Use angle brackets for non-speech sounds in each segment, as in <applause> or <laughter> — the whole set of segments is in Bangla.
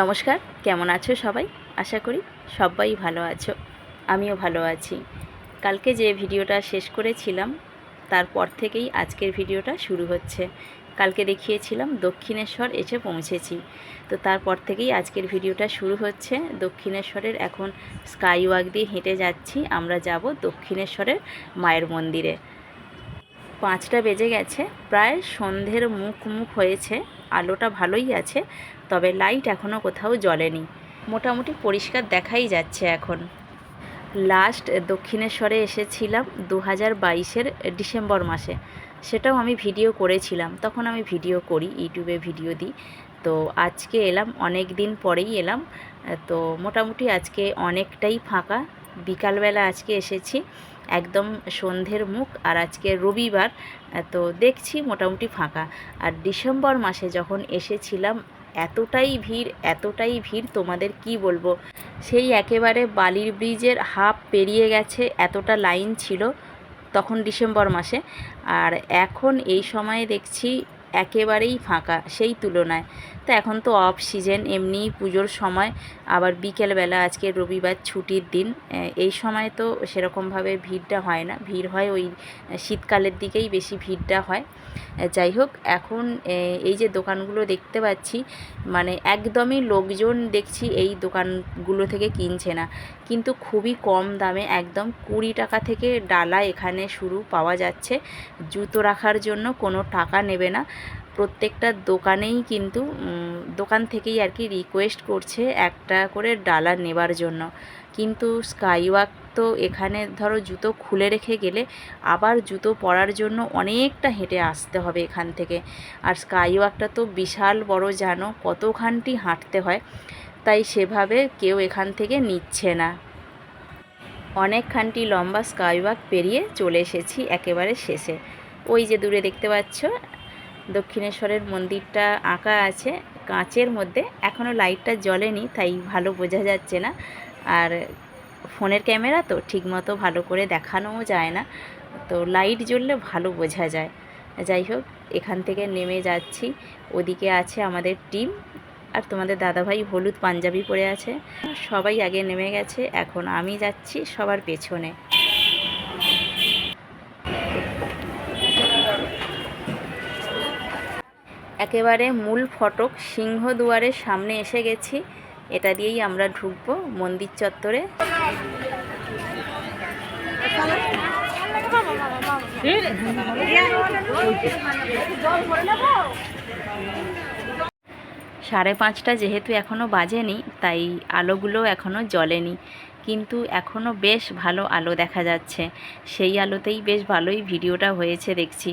নমস্কার, কেমন আছো সবাই? আশা করি সবাই ভালো আছো, আমিও ভালো আছি। কালকে যে ভিডিওটা শেষ করেছিলাম, তারপর থেকেই আজকের ভিডিওটা শুরু হচ্ছে। কালকে দেখিয়েছিলাম দক্ষিণেশ্বর এসে পৌঁছেছি। তো তারপর থেকেই আজকের ভিডিওটা শুরু হচ্ছে। দক্ষিণেশ্বরের এখন স্কাই ওয়াক দিয়ে হেঁটে যাচ্ছি। আমরা যাব দক্ষিণেশ্বরের মায়ের মন্দিরে। পাঁচটা বেজে গেছে, প্রায় সন্ধ্যের মুখ মুখ হয়েছে। আলোটা ভালোই আছে, তবে লাইট এখনও কোথাও জ্বলেনি। মোটামুটি পরিষ্কার দেখাই যাচ্ছে এখন। লাস্ট দক্ষিণেশ্বরে এসেছিলাম দু হাজার বাইশের ডিসেম্বর মাসে। সেটাও আমি ভিডিও করেছিলাম। তখন আমি ভিডিও করি, ইউটিউবে ভিডিও দিই। তো আজকে এলাম অনেক দিন পরেই এলাম। তো মোটামুটি আজকে অনেকটাই ফাঁকা। বিকালবেলা আজকে এসেছি। একদম সন্ধ্যের মুখ আর আজকে রবিবার, তো দেখছি মোটামুটি ফাঁকা। আর ডিসেম্বর মাসে যখন এসেছিলাম, এতটাই ভিড় এতটাই ভিড়, তোমাদের কি বলব? সেই একেবারে বালির ব্রিজের হাফ পেরিয়ে গেছে, এতটা লাইন ছিল তখন ডিসেম্বর মাসে। আর এখন এই সময়ে দেখছি একেবারেই ফাঁকা, সেই তুলনায়। তো এখন তো অফ সিজন এমনিই পুজোর সময়। আবার বিকেলবেলা আজকে রবিবার ছুটির দিন এই সময় তো সেরকমভাবে ভিড়টা হয় না। ভিড় হয় ওই শীতকালের দিকেই বেশি ভিড়টা হয়। যাই হোক, এখন এই যে দোকানগুলো দেখতে পাচ্ছি মানে একদমই লোকজন দেখছি এই দোকানগুলো থেকে কিনছে না। কিন্তু খুবই কম দামে একদম কুড়ি টাকা থেকে ডালা এখানে শুরু পাওয়া যাচ্ছে। জুতো রাখার জন্য কোনো টাকা নেবে না। প্রত্যেকটা দোকানেই কিন্তু দোকান থেকেই আর কি রিকোয়েস্ট করছে একটা করে ডালা নেবার জন্য। কিন্তু স্কাইওয়াক তো এখানে ধরো জুতো খুলে রেখে গেলে আবার জুতো পরার জন্য অনেকটা হেঁটে আসতে হবে এখান থেকে। আর স্কাইওয়াকটা তো বিশাল বড় জানো, কতখানটি হাঁটতে হয়, তাই সেভাবে কেউ এখান থেকে নিচ্ছে না। অনেকখানটি লম্বা স্কাইওয়াক পেরিয়ে চলে এসেছি একেবারে শেষে। ওই যে দূরে দেখতে পাচ্ছ দক্ষিণেশ্বরের মন্দিরটা আঁকা আছে কাঁচের মধ্যে। এখনও লাইটটা জ্বলেনি, তাই ভালো বোঝা যাচ্ছে না। আর ফোনের ক্যামেরা তো ঠিকমতো ভালো করে দেখানোও যায় না। তো লাইট জ্বললে ভালো বোঝা যায়। যাই হোক, এখান থেকে নেমে যাচ্ছি। ওদিকে আছে আমাদের টিম। আর তোমাদের দাদাভাই হলুদ পাঞ্জাবি পরে আছে। সবাই আগে নেমে গেছে, এখন আমি যাচ্ছি সবার পেছনে। একেবারে মূল ফটক সিংহদুয়ারের সামনে এসে গেছি। এটা দিয়েই আমরা ঢুকবো মন্দির চত্বরে। সাড়ে পাঁচটা যেহেতু এখনও বাজেনি, তাই আলোগুলো এখনও জ্বলেনি। কিন্তু এখনও বেশ ভালো আলো দেখা যাচ্ছে। সেই আলোতেই বেশ ভালোই ভিডিওটা হয়েছে দেখছি।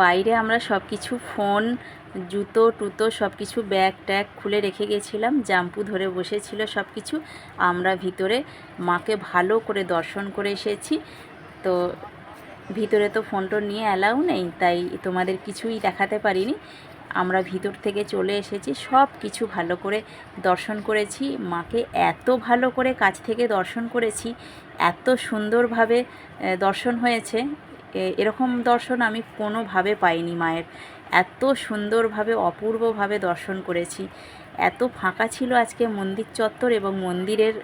বাইরে আমরা সব কিছু ফোন, জুতো, টুতো সব কিছু ব্যাগ ট্যাগ খুলে রেখে গেছিলাম। জাম্পু ধরে বসেছিল সব কিছু আমরা ভিতরে মাকে ভালো করে দর্শন করে এসেছি। তো ভিতরে তো ফোন টোন নিয়ে অ্যালাউ নেই, তাই তোমাদের কিছুই দেখাতে পারিনি। আমরা ভিতর থেকে চলে এসেছি সব কিছু ভালো করে দর্শন করেছি। মাকে এত ভালো করে কাছ থেকে দর্শন করেছি, এত সুন্দরভাবে দর্শন হয়েছে। এরকম দর্শন আমি কোনোভাবে পাইনি মায়ের। এত সুন্দরভাবে অপূর্বভাবে দর্শন করেছি। এত ফাঁকা ছিল আজকে মন্দির চত্বর এবং মন্দিরের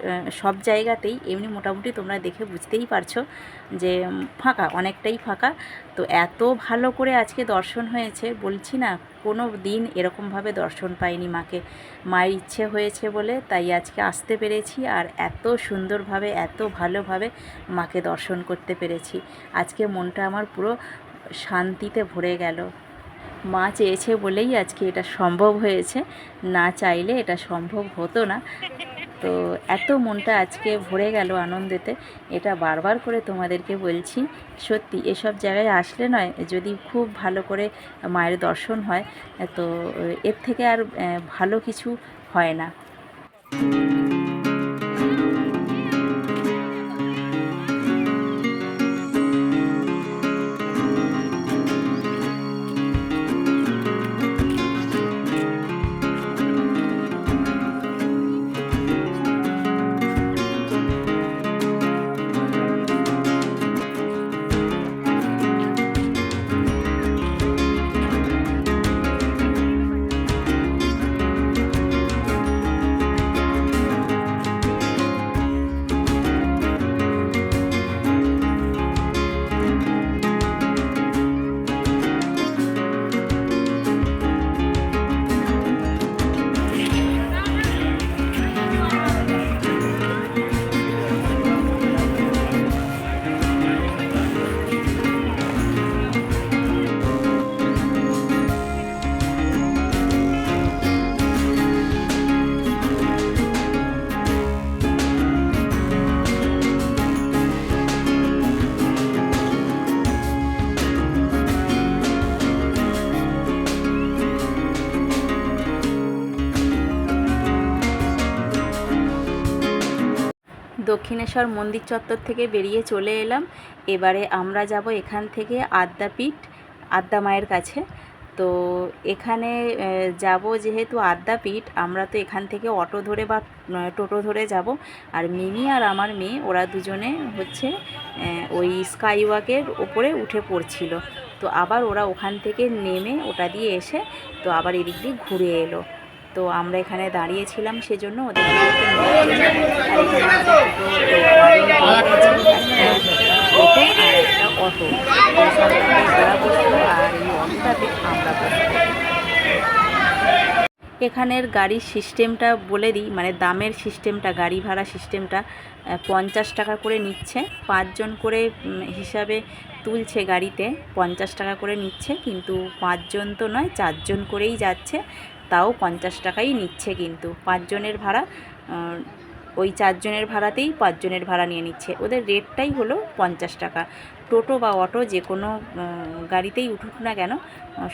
সব জায়গাতেই এমনি মোটামুটি তোমরা দেখে বুঝতেই পারছ যে ফাঁকা, অনেকটাই ফাঁকা। তো এত ভালো করে আজকে দর্শন হয়েছে, বলছি না, কোনো দিন এরকমভাবে দর্শন পাইনি মাকে। মায়ের ইচ্ছে হয়েছে বলে তাই আজকে আসতে পেরেছি আর এত সুন্দরভাবে, এত ভালোভাবে মাকে দর্শন করতে পেরেছি। আজকে মনটা আমার পুরো শান্তিতে ভরে গেল। মা চেয়েছে বলেই আজকে এটা সম্ভব হয়েছে। না চাইলে এটা সম্ভব হতো না। তো এত মনটা আজকে ভরে গেল আনন্দেতে। এটা বারবার করে তোমাদেরকে বলছি, সত্যি এসব জায়গায় আসলে নয়, যদি খুব ভালো করে মায়ের দর্শন হয়, তো এর থেকে আর ভালো কিছু হয় না। দক্ষিণেশ্বর মন্দির চত্বর থেকে বেরিয়ে চলে এলাম। এবারে আমরা যাব এখান থেকে আদ্যাপীঠ, আদ্যা মায়ের কাছে। তো এখানে যাব যেহেতু আদ্যাপীঠ, আমরা তো এখান থেকে অটো ধরে বা টোটো ধরে যাব। আর মিনি আর আমার মেয়ে, ওরা দুজনে হচ্ছে ওই স্কাই ওয়াকের ওপরে উঠে পড়ছিল। তো আবার ওরা ওখান থেকে নেমে ওটা দিয়ে এসে, তো আবার এদিক দিয়ে ঘুরে এলো। তো আমরা এখানে দাঁড়িয়েছিলাম সেজন্য ওদের অটো ওরা বসল আর এই অটোটাতে আমরা এখানের গাড়ির সিস্টেমটা বলে দিই মানে দামের সিস্টেমটা, গাড়ি ভাড়া সিস্টেমটা পঞ্চাশ টাকা করে নিচ্ছে। পাঁচজন করে হিসাবে তুলছে গাড়িতে, পঞ্চাশ টাকা করে নিচ্ছে, কিন্তু পাঁচজন তো নয়, চারজন করেই যাচ্ছে। তাও পঞ্চাশ টাকাই নিচ্ছে কিন্তু। পাঁচজনের ভাড়া ওই চারজনের ভাড়াতেই পাঁচজনের ভাড়া নিয়ে নিচ্ছে। ওদের রেটটাই হলো পঞ্চাশ টাকা। টোটো বা অটো যে কোনো গাড়িতেই উঠুক না কেন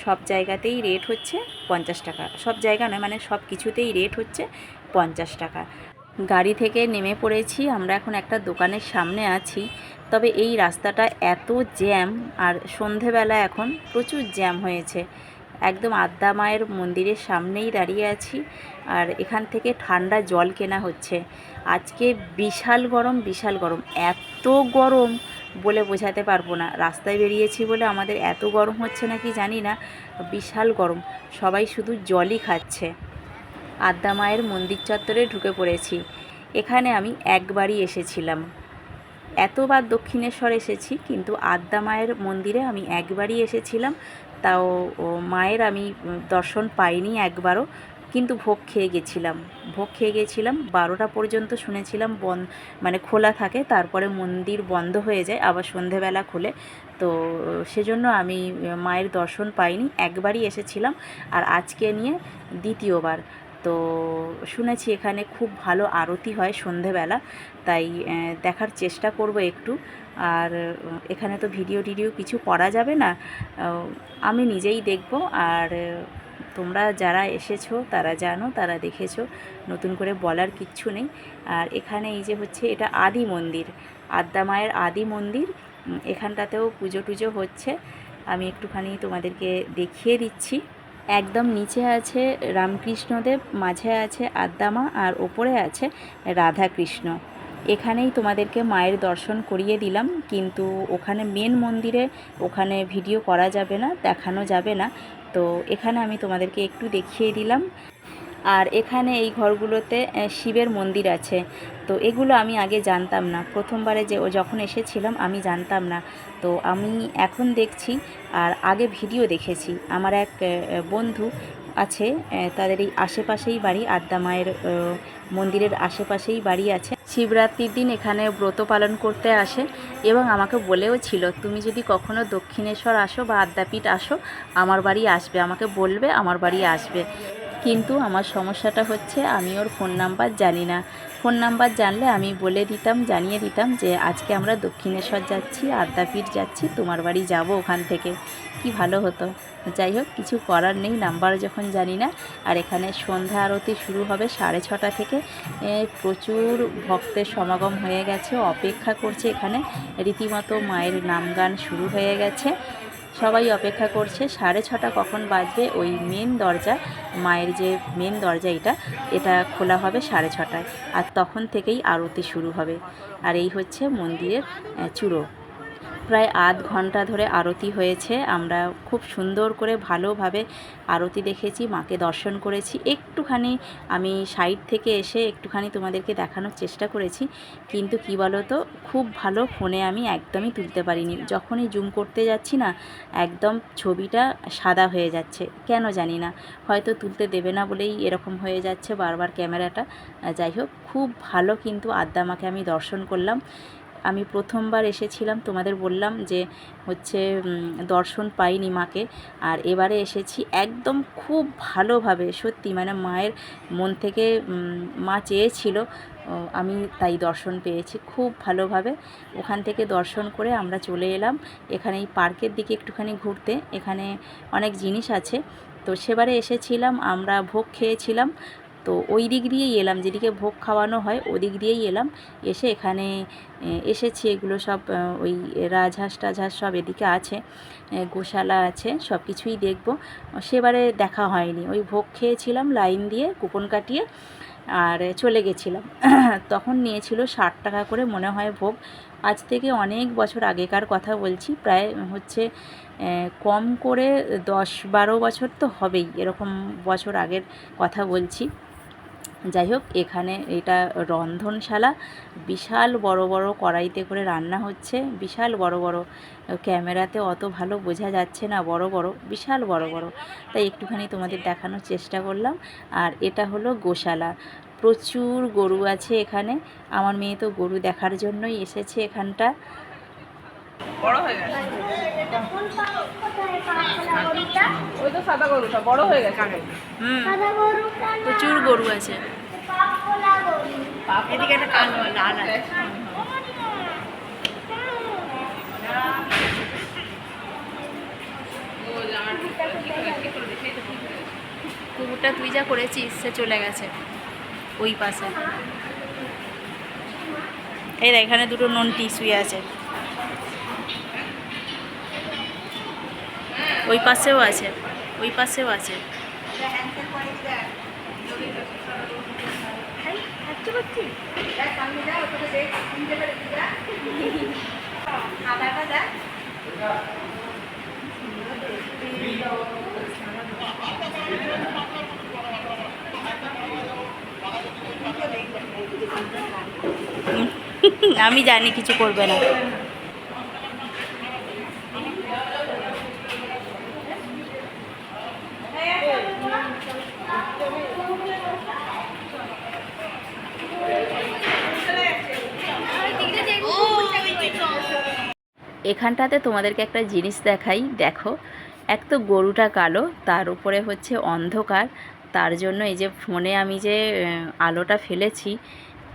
সব জায়গাতেই রেট হচ্ছে পঞ্চাশ টাকা। সব জায়গা নয় মানে সব কিছুতেই রেট হচ্ছে পঞ্চাশ টাকা। গাড়ি থেকে নেমে পড়েছি, আমরা এখন একটা দোকানের সামনে আছি। তবে এই রাস্তাটা এত জ্যাম, আর সন্ধেবেলা এখন প্রচুর জ্যাম হয়েছে। একদম আদ্যা মায়ের মন্দিরের সামনেই দাঁড়িয়ে আছি আর এখান থেকে ঠান্ডা জল কেনা হচ্ছে। আজকে বিশাল গরম বিশাল গরম। এত গরম বলে বোঝাতে পারব না। রাস্তায় বেরিয়েছি বলে আমাদের এত গরম হচ্ছে নাকি জানি না। বিশাল গরম। সবাই শুধু জলই খাচ্ছে। আদ্যা মায়ের মন্দির চত্বরে ঢুকে পড়েছি। এখানে আমি একবারই এসেছিলাম। এতবার দক্ষিণেশ্বর এসেছি, কিন্তু আদ্যা মায়ের মন্দিরে আমি একবারই এসেছিলাম। তাও মায়ের আমি দর্শন পাইনি একবারও, কিন্তু ভোগ খেয়ে গেছিলাম। ভোগ খেয়ে গেছিলাম, বারোটা পর্যন্ত শুনেছিলাম বন মানে খোলা থাকে, তারপরে মন্দির বন্ধ হয়ে যায়, আবার সন্ধেবেলা খোলে। তো সেজন্য আমি মায়ের দর্শন পাইনি, একবারই এসেছিলাম। আর আজকে নিয়ে দ্বিতীয়বার। তো শুনেছি এখানে খুব ভালো আরতি হয় সন্ধেবেলা, তাই দেখার চেষ্টা করব একটু। আর, এখানে তো ভিডিও টিডিও কিছু করা যাবে না। আমি নিজেই দেখব। আর, তোমরা যারা এসেছ, তারা জানো, তারা দেখেছ, নতুন করে বলার কিচ্ছু নেই। আর এখানে এই যে হচ্ছে, এটা আদি মন্দির, আদ্যা মায়ের আদি মন্দির। এখানটাতেও পুজো টুজো হচ্ছে। আমি একটুখানি তোমাদেরকে দেখিয়ে দিচ্ছি। একদম নিচে আছে রামকৃষ্ণদেব, মাঝে আছে আদ্দামা আর ওপরে আছে রাধাকৃষ্ণ। এখানেই তোমাদেরকে মায়ের দর্শন করিয়ে দিলাম, কিন্তু ওখানে মেন মন্দিরে ওখানে ভিডিও করা যাবে না, দেখানো যাবে না। তো এখানে আমি তোমাদেরকে একটু দেখিয়ে দিলাম। আর এখানে এই ঘরগুলোতে শিবের মন্দির আছে। তো এগুলো আমি আগে জানতাম না। প্রথমবারে যে যখন এসেছিলাম, আমি জানতাম না। তো আমি এখন দেখছি আর আগে ভিডিও দেখেছি। আমার এক বন্ধু আছে তাদের এই আশেপাশেই বাড়ি আদ্যা মায়ের মন্দিরের আশেপাশেই বাড়ি আছে। শিবরাত্রির দিন এখানে ব্রত পালন করতে আসে এবং আমাকে বলেও ছিল তুমি যদি কখনো দক্ষিণেশ্বর আসো বা আদ্যাপীঠ আসো, আমার বাড়ি আসবে। আমাকে বলবে, আমার বাড়ি আসবে। কিন্তু আমার সমস্যাটা হচ্ছে আমি ওর ফোন নাম্বার জানি না। ফোন নাম্বার জানলে আমি বলে দিতাম, জানিয়ে দিতাম যে আজকে আমরা দক্ষিণেশ্বর যাচ্ছি, আদ্যাপীঠ যাচ্ছি, তোমার বাড়ি যাব ওখান থেকে। কি ভালো হতো। যাই হোক, কিছু করার নেই নাম্বার যখন জানি না, আর এখানে সন্ধ্যা আরতি শুরু হবে সাড়ে ছটা থেকে। প্রচুর ভক্তের সমাগম হয়ে গেছে, অপেক্ষা করছে এখানে। রীতিমতো মায়ের নাম গান শুরু হয়ে গেছে। সবাই অপেক্ষা করছে, সাড়ে ছটা কখন বাজবে ওই মেন দরজা, মায়ের যে মেন দরজা এটা এটা খোলা হবে সাড়ে ছটায়। আর তখন থেকেই আরতি শুরু হবে। আর এই হচ্ছে মন্দিরের চূড়ো। প্রায় আধ ঘণ্টা ধরে আরতি হয়েছে। আমরা খুব সুন্দর করে ভালোভাবে আরতি দেখেছি, মাকে দর্শন করেছি। একটুখানি আমি সাইড থেকে এসে একটুখানি তোমাদেরকে দেখানোর চেষ্টা করেছি। কিন্তু কি বলো তো খুব ভালো ফোনে আমি একদমই তুলতে পারিনি। যখনই জুম করতে যাচ্ছি না, একদম ছবিটা সাদা হয়ে যাচ্ছে। কেন জানি না, হয়তো তুলতে দেবে না বলেই এরকম হয়ে যাচ্ছে বারবার ক্যামেরাটা। যাই হোক, খুব ভালো কিন্তু আদ্দামাকে আমি দর্শন করলাম। আমি প্রথমবার এসেছিলাম, তোমাদের বললাম যে হচ্ছে দর্শন পাইনি মাকে। আর এবারে এসেছি একদম খুব ভালোভাবে, সত্যি মানে মায়ের মন থেকে মা চেয়েছিল আমি তাই দর্শন পেয়েছি খুব ভালোভাবে। ওখান থেকে দর্শন করে আমরা চলে এলাম, এখানে এই পার্কের দিকে একটুখানি ঘুরতে, এখানে অনেক জিনিস আছে। তো সেবারে এসেছিলাম, আমরা ভোগ খেয়েছিলাম তো ওই দিক দিয়েই এলাম, যেদিকে ভোগ খাওয়ানো হয় ওদিক দিয়েই এলাম। এসে এখানে এসেছি, এগুলো সব ওই রাজহাঁস টাজহাঁস সব এদিকে আছে গোশালা আছে, সব কিছুই দেখব। সেবারে দেখা হয়নি। ওই ভোগ খেয়েছিলাম লাইন দিয়ে কুপন কাটিয়ে আর চলে গেছিলাম। <clears throat> তখন নিয়েছিল ষাট টাকা করে মনে হয় ভোগ। আজ থেকে অনেক বছর আগেকার কথা বলছি, প্রায় হচ্ছে কম করে দশ বারো বছর তো হবেই, এরকম বছর আগের কথা বলছি। যাই হোক, এখানে এটা রন্ধনশালা। বিশাল বড় বড় কড়াইতে করে রান্না হচ্ছে। বিশাল বড় বড় ক্যামেরাতে অত ভালো বোঝা যাচ্ছে না, বড় বড়, বিশাল বড় বড়। তাই একটুখানি তোমাদের দেখানোর চেষ্টা করলাম। আর এটা হলো গোশালা। প্রচুর গরু আছে এখানে। আমার মেয়ে তো গরু দেখার জন্যই এসেছে এখানটা। বড় হয়ে গেছে। ওই তো সাদা গরুটা বড় হয়ে গেছে হুম। প্রচুর গরু আছে। এদিকে একটা কালো লাল আছে। কুকুরটা তুই যা করেছিস সে চলে গেছে। ওই পাশে। এই এখানে দুটো নন্টি শুয়ে আছে। ওই পাশেও আছে ওই পাশেও আছে। আমি জানি কিছু করবে না। এখানটাতে তোমাদেরকে একটা জিনিস দেখাই, দেখো। এক তো গরুটা কালো, তার উপরে হচ্ছে অন্ধকার, তার জন্য এই যে ফোনে আমি যে আলোটা ফেলেছি,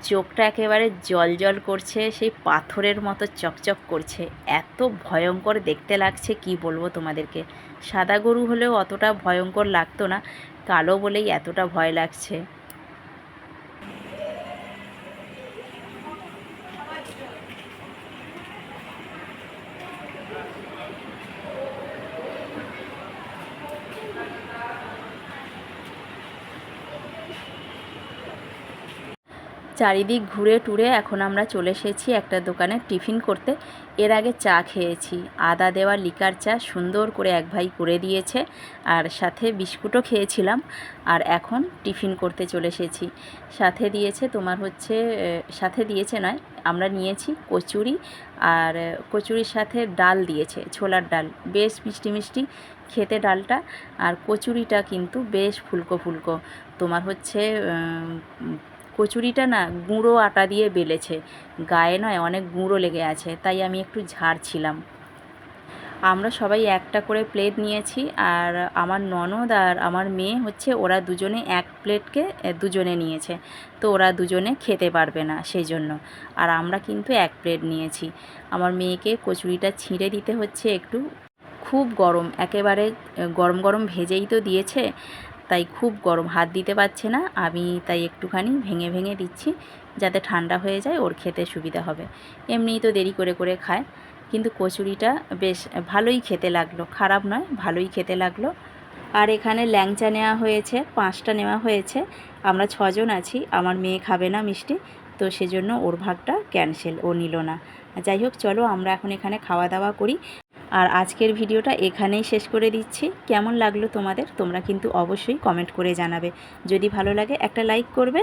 চোখটা একেবারে জল জল করছে, সেই পাথরের মতো চকচক করছে। এত ভয়ঙ্কর দেখতে লাগছে, কি বলব তোমাদেরকে? সাদা গরু হলেও অতটা ভয়ঙ্কর লাগতো না, কালো বলেই এতটা ভয় লাগছে। চারিদিক ঘুরে টুরে এখন আমরা চলে এসেছি একটা দোকানে টিফিন করতে। এর আগে চা খেয়েছি। আদা দেওয়া লিকার চা সুন্দর করে এক ভাই করে দিয়েছে আর সাথে বিস্কুটও খেয়েছিলাম আর এখন টিফিন করতে চলে এসেছি। সাথে দিয়েছে তোমার হচ্ছে সাথে দিয়েছে নয়, আমরা নিয়েছি কচুরি আর কচুরির সাথে ডাল দিয়েছে, ছোলার ডাল। বেশ মিষ্টি মিষ্টি খেতে ডালটা আর কচুরিটা কিন্তু বেশ ফুলকো ফুলকো। তোমার হচ্ছে কচুরিটা না গুঁড়ো আটা দিয়ে বেলেছে। গায়ে নয়, অনেক গুঁড়ো লেগে আছে, তাই আমি একটু ঝাড়ছিলাম। আমরা সবাই একটা করে প্লেট নিয়েছি, আর আমার ননদ আর আমার মেয়ে হচ্ছে, ওরা দুজনে এক প্লেটকে দুজনে নিয়েছে। তো ওরা দুজনে খেতে পারবে না সেই জন্য আর আমরা কিন্তু এক প্লেট নিয়েছি। আমার মেয়েকে কচুরিটা ছিঁড়ে দিতে হচ্ছে একটু। খুব গরম, একেবারে গরম গরম ভেজেই তো দিয়েছে। তাই খুব গরম হাত দিতে পারছে না। আমি তাই একটুখানি ভেঙে ভেঙে দিচ্ছি যাতে ঠান্ডা হয়ে যায়, ওর খেতে সুবিধা হবে। এমনিই তো দেরি করে করে খায়। কিন্তু কচুরিটা বেশ ভালোই খেতে লাগল। খারাপ নয়, ভালোই খেতে লাগল। আর এখানে ল্যাংচা নেওয়া হয়েছে, পাঁচটা নেওয়া হয়েছে। আমরা ছজন আছি, আমার মেয়ে খাবে না মিষ্টি, তো সেজন্য ওর ভাগটা ক্যান্সেল, ও নিল না। যাই হোক, চলো আমরা এখন এখানে খাওয়া দাওয়া করি। আর আজকের ভিডিওটা এখানেই শেষ করে দিচ্ছি। কেমন লাগল তোমাদের? তোমরা কিন্তু অবশ্যই কমেন্ট করে জানাবে। যদি ভালো লাগে একটা লাইক করবে।